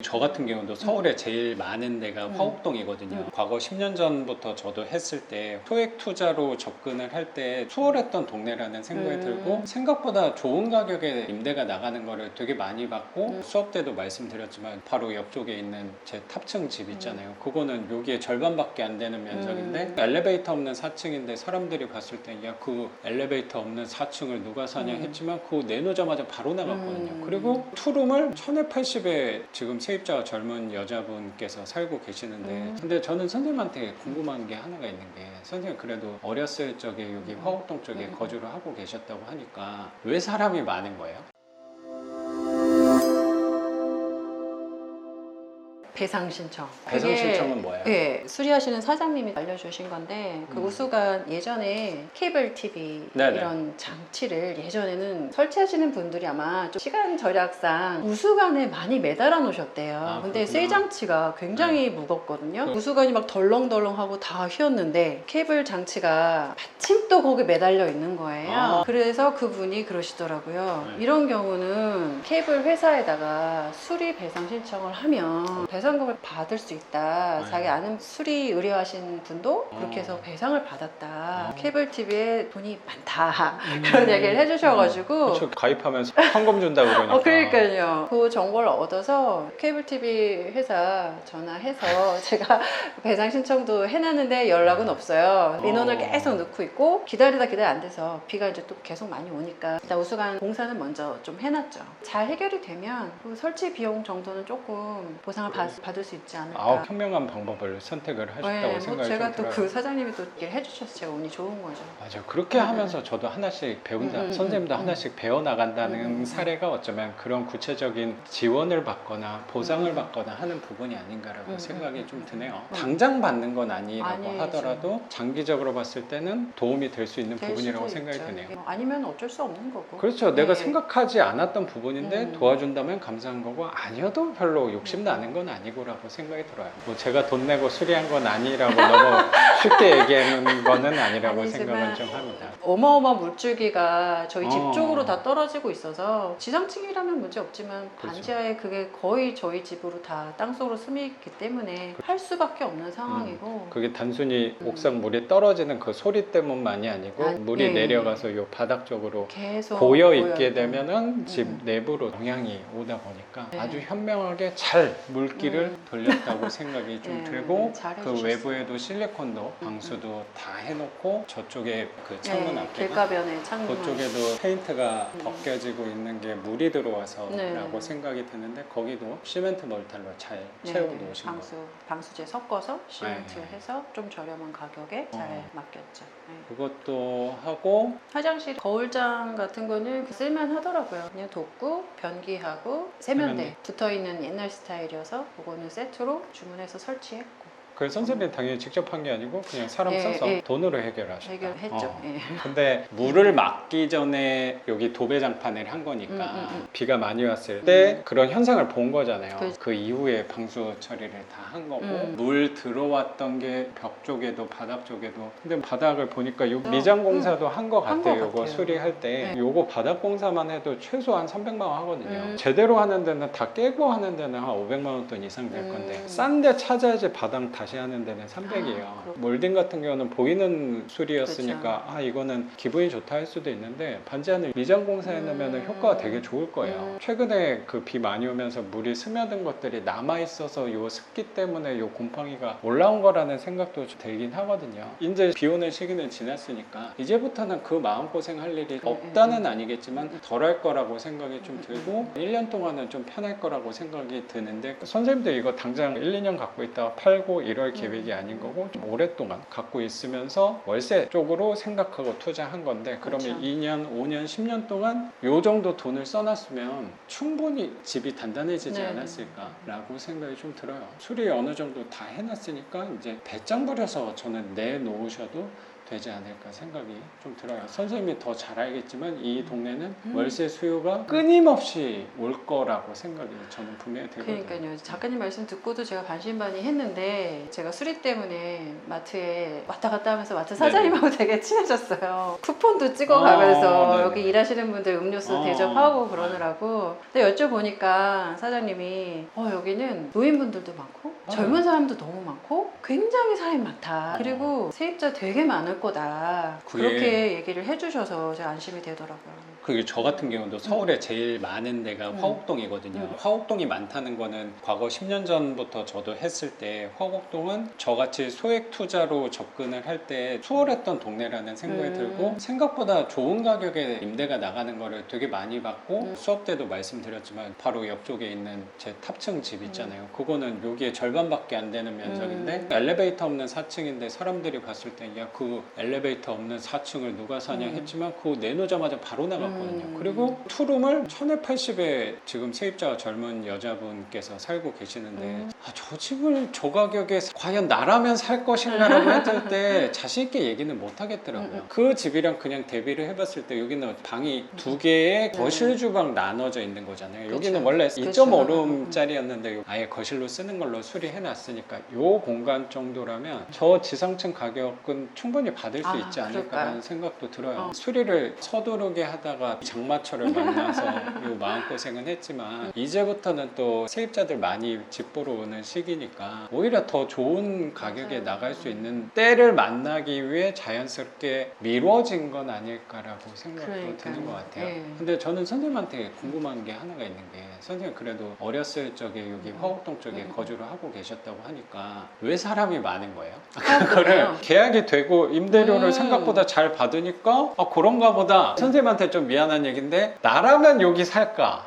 저 같은 경우도 서울에 제일 많은 데가 음. 화곡동이거든요. 음. 과거 10년 전부터 저도 했을 때 소액 투자로 접근을 할 때 수월했던 동네라는 생각이 음. 들고 생각보다 좋은 가격에 임대가 나가는 거를 되게 많이 받고 음. 수업 때도 말씀드렸지만 바로 옆쪽에 있는 제 탑층 집 있잖아요. 그거는 여기에 절반밖에 안 되는 면적인데 음. 엘리베이터 없는 4층인데 사람들이 봤을 때 야 그 엘리베이터 없는 4층을 누가 사냐 음. 했지만 그거 내놓자마자 바로 나갔거든요. 음. 그리고 투룸을 1080에 지금 세입자가 젊은 여자분께서 살고 계시는데 음. 근데 저는 선생님한테 궁금한 게 하나가 있는 게 선생님 그래도 어렸을 적에 여기 음. 화곡동 쪽에 음. 거주를 하고 계셨다고 하니까 왜 사람이 많은 거예요? 배상 신청. 배송 그게 신청은 뭐예요? 네, 수리하시는 사장님이 알려주신 건데 그 음. 우수관 예전에 케이블 TV 네네. 이런 장치를 예전에는 설치하시는 분들이 아마 좀 시간 절약상 우수관에 많이 매달아 놓으셨대요. 아, 근데. 세 장치가 굉장히 무겁거든요. 그- 우수관이 막 덜렁덜렁하고 다 휘었는데 케이블 장치가 또 거기 매달려 있는 거예요. 아. 그래서 그분이 그러시더라고요. 네. 이런 경우는 케이블 회사에다가 수리 배상 신청을 하면 배상 금을 받을 수 있다. 네. 자기 아는 수리 의뢰하신 분도 그렇게 어. 해서 배상을 받았다. 어. 케이블 TV에 돈이 많다. 그런 얘기를 해주셔가지고. 음. 그렇죠. 가입하면서 현금 준다고 그러니까. 어, 그러니까요. 그 정보를 얻어서 케이블 TV 회사 전화해서 제가 배상 신청도 해놨는데 연락은 없어요. 인원을 어. 계속 넣고 있고 기다리다 기다리 안 돼서 비가 이제 또 계속 많이 오니까 일단 우수관 공사는 먼저 좀 해놨죠. 잘 해결이 되면 그 설치 비용 정도는 조금 보상을 받, 받을 수 있지 않을까. 아우 현명한 방법을 선택을 하셨다고 네, 뭐 생각이 제가 좀 또 들어요. 그 사장님이 또 얘기를 해주셔서 제가 운이 좋은 거죠. 맞아 그렇게 음, 하면서 저도 하나씩 배운다 음, 음, 선생님도 음, 하나씩 배워 나간다는 음, 음, 음. 사례가 어쩌면 그런 구체적인 지원을 받거나 보상을 음. 받거나 하는 부분이 아닌가라고 음, 생각이 음, 좀 음, 드네요 음. 당장 받는 건 아니라고 아니죠. 하더라도 장기적으로 봤을 때는 도움이 될 수 있는 될 부분이라고 수도 생각이 있죠. 드네요 어, 아니면 어쩔 수 없는 거고. 그렇죠 내가 네. 생각하지 않았던 부분인데 음. 도와준다면 감사한 거고 아니어도 별로 욕심 나는 건 아니 고라고 생각이 들어요 뭐 제가 돈 내고 수리한 건 아니라고 너무 쉽게 얘기하는 거는 아니라고 아니지만 생각은 좀 합니다 어마어마한 물줄기가 저희 집 어. 쪽으로 다 떨어지고 있어서 지상층이라면 문제 없지만 그렇죠. 반지하에 그게 거의 저희 집으로 다 땅속으로 스미기 때문에 할 수밖에 없는 상황이고 그게 단순히 음. 옥상 물이 떨어지는 그 소리 때문만이 아니고 아, 물이 예. 내려가서 요 바닥 쪽으로 계속 고여 있게. 되면은 집 음. 내부로 영향이 오다 보니까 네. 아주 현명하게 잘 물기를 음. 돌렸다고 생각이 좀 네, 들고 잘그 해주셨어요. 외부에도 실리콘도 음. 방수도 다 해놓고 저쪽에 그 창문 네, 앞에 길가변에 창문 그쪽에도 페인트가 음. 벗겨지고 있는 게 물이 들어와서라고 네. 생각이 드는데 거기도 시멘트 멀탈로 잘 네, 채워 네, 놓으신 거예요. 방수 방수제 섞어서 시멘트 네. 해서 좀 저렴한 가격에 잘 어. 맡겼죠. 네. 그것도 하고 화장실 거울장 같은 거는 쓸만 하더라고요. 그냥 돋고 변기하고 세면대 세면대. 붙어 있는 옛날 스타일이어서 그거는 세트로 주문해서 설치했고 그 선생님이 당연히 직접 한 게 아니고 그냥 사람 예, 써서 예. 돈으로 해결하셨다. 해결했죠. 어. 예. 근데 물을 막기 전에 여기 도배장판을 한 거니까 음, 음, 음. 비가 많이 왔을 때 그런 현상을 본 거잖아요. 그- 그 이후에 방수 처리를 다 한 거고 음. 물 들어왔던 게 벽 쪽에도 바닥 쪽에도 근데 바닥을 보니까 요 어, 미장 공사도 한 거 같아요. 요거 같아요. 수리할 때 네. 요거 바닥 공사만 해도 최소한 300만 원 하거든요. 음. 제대로 하는 데는 다 깨고 하는 데는 한 500만 원 돈 이상 될 건데 음. 싼데 찾아야지 바닥 다시 하는 데는 300이에요. 아. 몰딩 같은 경우는 보이는 수리였으니까 아 이거는 기분이 좋다 할 수도 있는데 반지하는 미장 공사해 놓으면 음. 효과가 되게 좋을 거예요. 음. 최근에 그 비 많이 오면서 물이 스며든 것들이 남아 있어서 요 습기 때문에 요 곰팡이가 올라온 거라는 생각도 좀 들긴 하거든요. 이제 비 오는 시기는 지났으니까 이제부터는 그 마음 고생 할 일이 없다는 아니겠지만 덜 할 거라고 생각이 좀 들고 1년 동안은 좀 편할 거라고 생각이 드는데 선생님들 이거 당장 1, 2년 갖고 있다가 팔고 이럴 계획이 음. 아닌 거고 좀 오랫동안 갖고 있으면서 월세 쪽으로 생각하고 투자한 건데 그러면 그렇죠. 2년, 5년, 10년 동안 요 정도 돈을 써놨으면 충분히 집이 단단해지지 네. 않았을까라고 생각이 좀 들어요. 수리 어느 정도 다 해놨으니까 이제 배짱 부려서 저는 내놓으셔도 되지 않을까 생각이 좀 들어요. 선생님이 더 잘 알겠지만 이 동네는 음. 월세 수요가 끊임없이 올 거라고 생각이 저는 분명히 들거든요. 그러니까요. 작가님 말씀 듣고도 제가 반신반의 했는데 제가 수리 때문에 마트에 왔다 갔다 하면서 마트 사장님하고 되게 친해졌어요. 쿠폰도 찍어가면서 아, 네네. 여기 일하시는 분들 음료수 아. 대접하고 그러느라고. 근데 여쭤보니까 사장님이 어 여기는 노인분들도 많고 아. 젊은 사람도 너무 많고 굉장히 사람이 많다. 그리고 세입자 되게 많을 거다. 그게- 그렇게 얘기를 해주셔서 제가 안심이 되더라고요. 그게 저 같은 경우도 서울에 제일 많은 데가 음. 화곡동이거든요. 음. 화곡동이 많다는 거는 과거 10년 전부터 저도 했을 때 화곡동은 저같이 소액 투자로 접근을 할 때 수월했던 동네라는 생각이 음. 들고 생각보다 좋은 가격에 임대가 나가는 거를 되게 많이 받고 음. 수업 때도 말씀드렸지만 바로 옆쪽에 있는 제 탑층 집 있잖아요. 그거는 여기에 절반밖에 안 되는 면적인데 음. 엘리베이터 없는 4층인데 사람들이 봤을 때 야 그 엘리베이터 없는 4층을 누가 사냐 음. 했지만 그거 내놓자마자 바로 나갔 거든요. 음. 그리고 투룸을 1280에 지금 세입자 젊은 여자분께서 살고 계시는데 음. 아, 저 집을 저 가격에 과연 나라면 살 것인가라고 했을 때 자신 있게 얘기는 못 하겠더라고요. 음, 음. 그 집이랑 그냥 대비를 해봤을 때 여기는 방이 두 개의 네. 거실 주방 나눠져 있는 거잖아요. 여기는 원래 그쵸. 2.5룸짜리였는데 아예 거실로 쓰는 걸로 수리해 놨으니까 요 공간 정도라면 저 지상층 가격은 충분히 받을 수 아, 있지 않을까라는? 생각도 들어요. 어. 수리를 서두르게 하다가 장마철을 만나서 요 마음고생은 했지만 이제부터는 또 세입자들 많이 집 보러 오는 시기니까 오히려 더 좋은 가격에. 나갈 수 있는 때를 만나기 위해 자연스럽게 미뤄진 건 아닐까라고 생각도 그러니까요. 드는 것 같아요. 예. 근데 저는 선생님한테 궁금한 게 하나가 있는 게 선생님 그래도 어렸을 적에 여기 음. 화곡동 쪽에 음. 거주를 하고 계셨다고 하니까 왜 사람이 많은 거예요? 아, 그거를? 계약이 되고 임대료를 음. 생각보다 잘 받으니까 아 그런가 보다 선생님한테 좀 미안한 얘기인데 나라면 여기 살까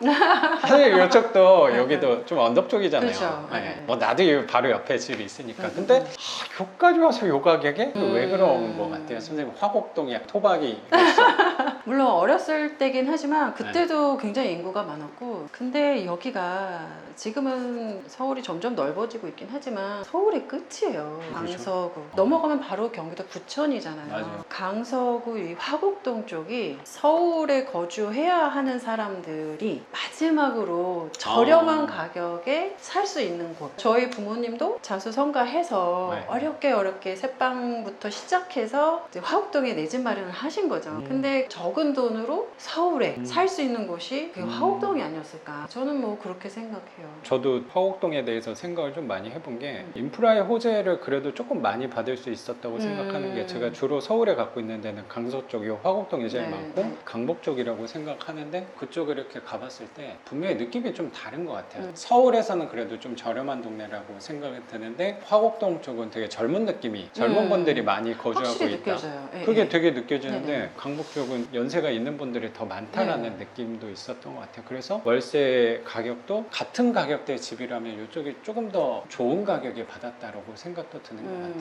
사실 이쪽도 여기도 좀 언덕 쪽이잖아요 그렇죠. 네. 네. 뭐 나도 여기 바로 옆에 집이 있으니까 음, 근데 음. 아, 여기까지 와서 요 가격에 왜 음. 그런 것 같아요 선생님 화곡동에 토박이 있어 물론 어렸을 때긴 하지만 네. 그때도 굉장히 인구가 많았고 근데 여기가 지금은 서울이 점점 넓어지고 있긴 하지만 서울의 끝이에요 그렇죠. 강서구 넘어가면 바로 경기도 부천이잖아요 맞아요. 강서구 이 화곡동 쪽이 서울에 거주해야 하는 사람들이 마지막으로 저렴한 아. 가격에 살 수 있는 곳 저희 부모님도 자수 성가해서 네. 어렵게 어렵게 새빵부터 시작해서 이제 화곡동에 내 집 마련을 하신 거죠. 음. 근데 적은 돈으로 서울에 음. 살수 있는 곳이 그 음. 화곡동이 아니었을까. 저는 뭐 그렇게 생각해요. 저도 화곡동에 대해서 생각을 좀 많이 해본 게 음. 인프라의 호재를 그래도 조금 많이 받을 수 있었다고 음. 생각하는 게 제가 주로 서울에 갖고 있는 데는 강서 쪽이고 화곡동이 제일 네, 많고 네. 강북 쪽이라고 생각하는데 그쪽을 이렇게 가봤을 때 분명히 느낌이 좀 다른 것 같아요. 음. 서울에서는 그래도 좀 저렴한 동네라고 생각이 드는데 화곡동 쪽은 되게 젊은 느낌이 젊은 음. 분들이 많이 거주하고 확실히 있다. 느껴져요. 예, 그게 예. 되게 느껴지는데. 강북 쪽은 연세가 있는 분들이 더 많다라는 네. 느낌도 있었던 것 같아요. 그래서 월세 가격도 같은 가격대 집이라면 이쪽이 조금 더 좋은 가격에 받았다라고 생각도 드는 것 음. 같아요.